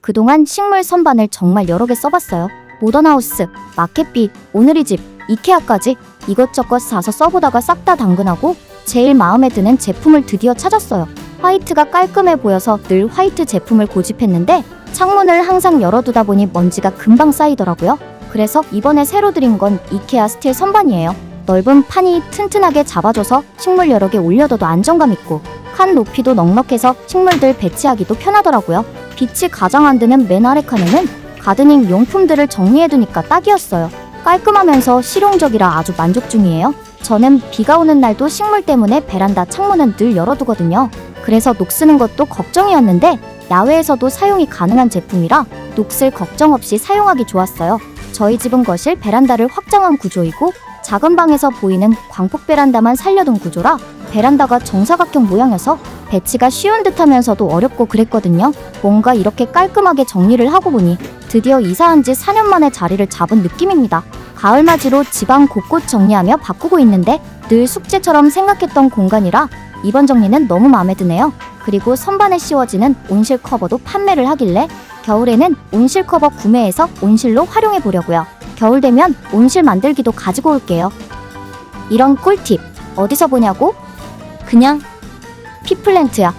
그동안 식물 선반을 정말 여러 개 써봤어요. 모던하우스, 마켓비, 오늘이 집, 이케아까지 이것저것 사서 써보다가 싹 다 당근하고 제일 마음에 드는 제품을 드디어 찾았어요. 화이트가 깔끔해 보여서 늘 화이트 제품을 고집했는데 창문을 항상 열어두다 보니 먼지가 금방 쌓이더라고요. 그래서 이번에 새로 들인 건 이케아 스틸 선반이에요. 넓은 판이 튼튼하게 잡아줘서 식물 여러 개 올려둬도 안정감 있고 칸 높이도 넉넉해서 식물들 배치하기도 편하더라고요. 빛이 가장 안 드는 맨 아래 칸에는 가드닝 용품들을 정리해두니까 딱이었어요. 깔끔하면서 실용적이라 아주 만족 중이에요. 저는 비가 오는 날도 식물 때문에 베란다 창문은 늘 열어두거든요. 그래서 녹 쓰는 것도 걱정이었는데 야외에서도 사용이 가능한 제품이라 녹슬 걱정 없이 사용하기 좋았어요. 저희 집은 거실 베란다를 확장한 구조이고 작은 방에서 보이는 광폭 베란다만 살려둔 구조라 베란다가 정사각형 모양이어서 배치가 쉬운 듯 하면서도 어렵고 그랬거든요. 뭔가 이렇게 깔끔하게 정리를 하고 보니 드디어 이사한 지 4년 만에 자리를 잡은 느낌입니다. 가을맞이로 집안 곳곳 정리하며 바꾸고 있는데 늘 숙제처럼 생각했던 공간이라 이번 정리는 너무 마음에 드네요. 그리고 선반에 씌워지는 온실 커버도 판매를 하길래 겨울에는 온실 커버 구매해서 온실로 활용해 보려고요. 겨울 되면 온실 만들기도 가지고 올게요. 이런 꿀팁 어디서 보냐고? 그냥 피플랜트야.